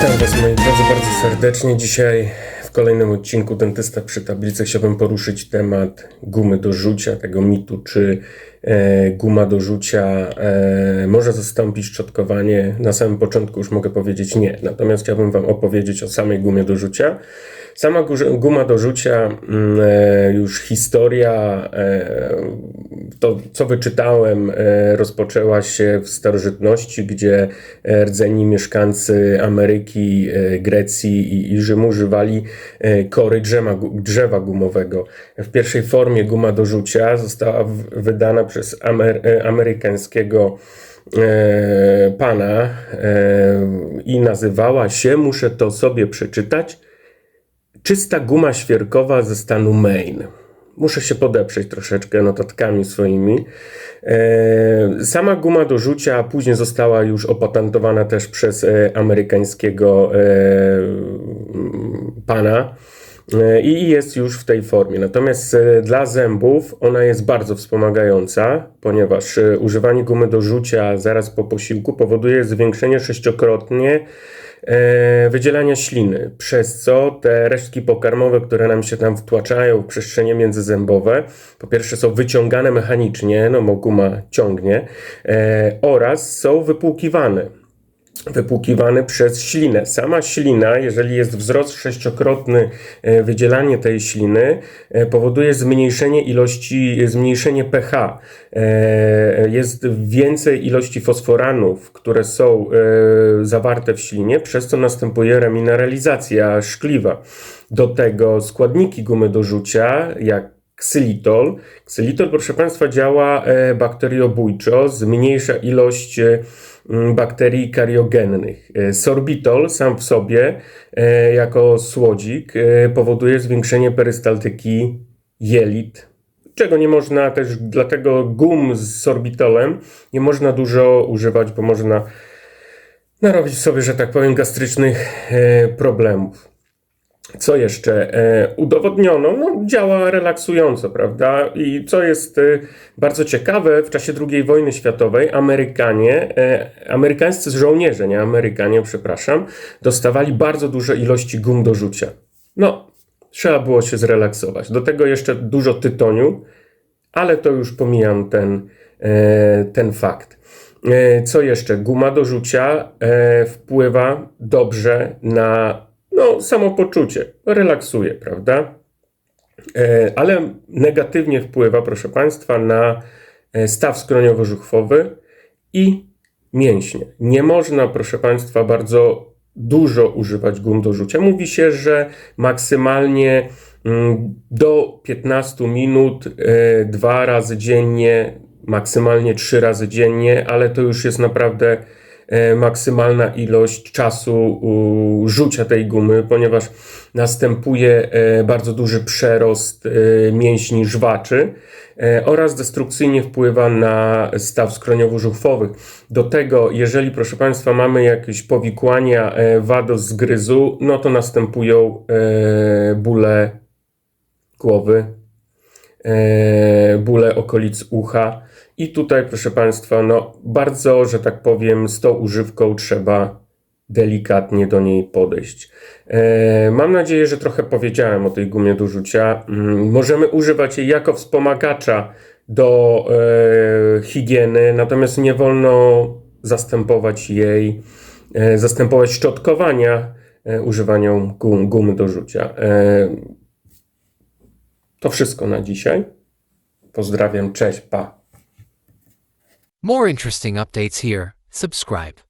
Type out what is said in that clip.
Witam Was moi drodzy bardzo serdecznie. Dzisiaj w kolejnym odcinku Dentysta przy tablicy chciałbym poruszyć temat gumy do rzucia, tego mitu, czy e, guma do rzucia e, może zastąpić szczotkowanie. Na samym początku już mogę powiedzieć nie, natomiast chciałbym Wam opowiedzieć o samej gumie do rzucia. Sama guma do rzucia, mm, e, już historia, e, to co wyczytałem, e, rozpoczęła się w starożytności, gdzie e, rdzeni mieszkańcy Ameryki, e, Grecji i, i Rzymu używali kory drzewa, gu- drzewa gumowego. W pierwszej formie guma do rzucia została wydana przez amer, amerykańskiego pana i nazywała się, muszę to sobie przeczytać, Czysta guma świerkowa ze stanu Maine. Muszę się podeprzeć troszeczkę notatkami swoimi. E, Sama guma do rzucia później została już opatentowana też przez e, amerykańskiego e, pana i jest już w tej formie. Natomiast dla zębów ona jest bardzo wspomagająca, ponieważ używanie gumy do rzucia zaraz po posiłku powoduje zwiększenie sześciokrotnie wydzielania śliny, przez co te resztki pokarmowe, które nam się tam wtłaczają w przestrzenie międzyzębowe, po pierwsze są wyciągane mechanicznie, no bo guma ciągnie, e, oraz są wypłukiwane wypłukiwany przez ślinę. Sama ślina, jeżeli jest wzrost sześciokrotny, e, wydzielanie tej śliny e, powoduje zmniejszenie ilości, zmniejszenie pH. E, Jest więcej ilości fosforanów, które są zawarte w ślinie, przez co następuje remineralizacja szkliwa. Do tego składniki gumy do rzucia, jak ksylitol. Ksylitol, proszę Państwa, działa e, bakteriobójczo, zmniejsza ilość e, bakterii kariogennych. E, Sorbitol sam w sobie, jako słodzik, powoduje zwiększenie perystaltyki jelit, czego nie można też, dlatego gum z sorbitolem nie można dużo używać, bo można narobić sobie, że tak powiem, gastrycznych problemów. Co jeszcze? E, udowodniono, no, działa relaksująco, prawda? I co jest e, bardzo ciekawe, w czasie II wojny światowej Amerykanie, e, amerykańscy żołnierze, nie Amerykanie, przepraszam, dostawali bardzo duże ilości gum do rzucia. No, trzeba było się zrelaksować. Do tego jeszcze dużo tytoniu, ale to już pomijam ten, ten fakt. Co jeszcze? Guma do rzucia wpływa dobrze na no, samopoczucie, relaksuje, prawda? E, Ale negatywnie wpływa, proszę Państwa, na e, staw skroniowo-żuchwowy i mięśnie. Nie można, proszę Państwa, bardzo dużo używać gum do rzucia. Mówi się, że maksymalnie mm, do 15 minut, e, dwa razy dziennie, maksymalnie trzy razy dziennie, ale to już jest naprawdę maksymalna ilość czasu rzucia tej gumy, ponieważ następuje e, bardzo duży przerost e, mięśni żwaczy e, oraz destrukcyjnie wpływa na staw skroniowo-żuchwowych. Do tego, jeżeli proszę Państwa mamy jakieś powikłania e, wados zgryzu, no to następują e, bóle głowy, e, bóle okolic ucha. I tutaj, proszę Państwa, no bardzo, że tak powiem, z tą używką trzeba delikatnie do niej podejść. E, mam nadzieję, że trochę powiedziałem o tej gumie do rzucia. Mm, Możemy używać jej jako wspomagacza do e, higieny, natomiast nie wolno zastępować jej, e, zastępować szczotkowania e, używaniem gum, gumy do rzucia. To wszystko na dzisiaj. Pozdrawiam, cześć, pa. More interesting updates here. Subscribe.